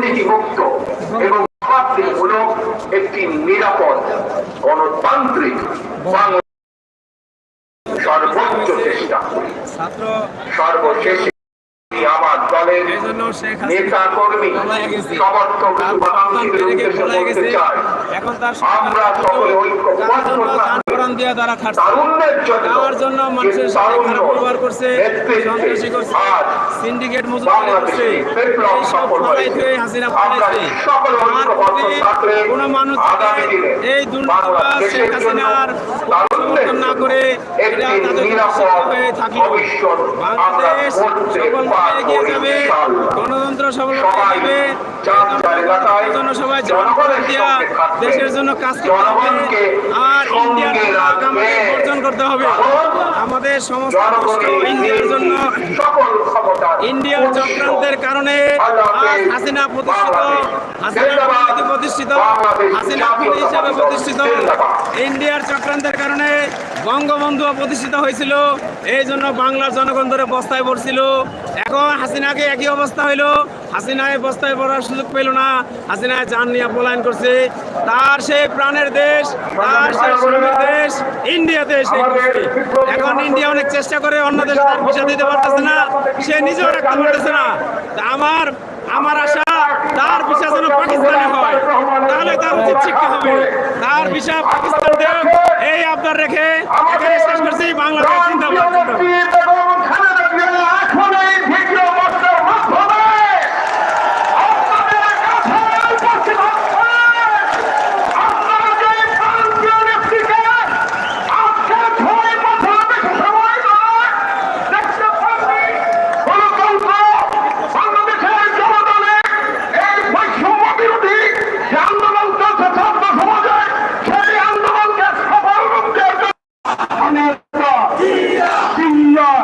দুর্নীতিমুক্ত এবং মূলক একটি নিরাপদ গণতান্ত্রিক সর্বোচ্চ চেষ্টা করি। সর্বশেষে আমার দলের নেতা কর্মী সমর্থক আমরা সকলে যানবাহন দিয়ে তারা খাটছে। জন্য তার জন্য মানুষের সাথে খারাপ ব্যবহার করছে সন্ত্রাসী করছে সিন্ডিকেট মজুত করে করছে এইসব ফলাই থেকে হাসিনা ফলাইছে আর যদি কোনো মানুষ এই দুর্নীতিবাজ শেখ হাসিনার সমর্থন এটা তাদের নিরাপদ হয়ে থাকল বাংলাদেশ সফলভাবে এগিয়ে যাবে গণতন্ত্র সফলভাবে যাবে জন্য সবাই জনগণের দেশের জন্য কাজ করতে হবে। আর ইন্ডিয়ার আমাদের বর্জন করতে হবে। আমাদের সমস্ত ইন্ডিয়ার জন্য ইন্ডিয়ার চক্রান্তের কারণে আজ হাসিনা প্রতিষ্ঠিত। হাসিনা প্রতিষ্ঠিত হাসিনা খুনি হিসেবে প্রতিষ্ঠিত। ইন্ডিয়ার চক্রান্তের কারণে বঙ্গবন্ধু প্রতিষ্ঠিত হয়েছিল এই জন্য বাংলার জনগণ ধরে বস্তায় পড়ছিল। এখন হাসিনাকে একই অবস্থা হইল হাসিনায় বস্তায় পড়ার সুযোগ পেল না হাসিনায় যান নিয়ে পলায়ন করছে। তার সেই প্রাণের দেশ তার সেই শ্রমের দেশ ইন্ডিয়াতে গোষ্ঠী। এখন ইন্ডিয়া অনেক চেষ্টা করে অন্য দেশে তার ভিসা দিতে পারতেছে না সে নিজেও রাখতে পারতেছে না। তা আমার আমার আশা তার ভিসা যেন পাকিস্তানে হয়। শিক্ষা হবে তার বিষয় পাকিস্তান এই আপনার রেখে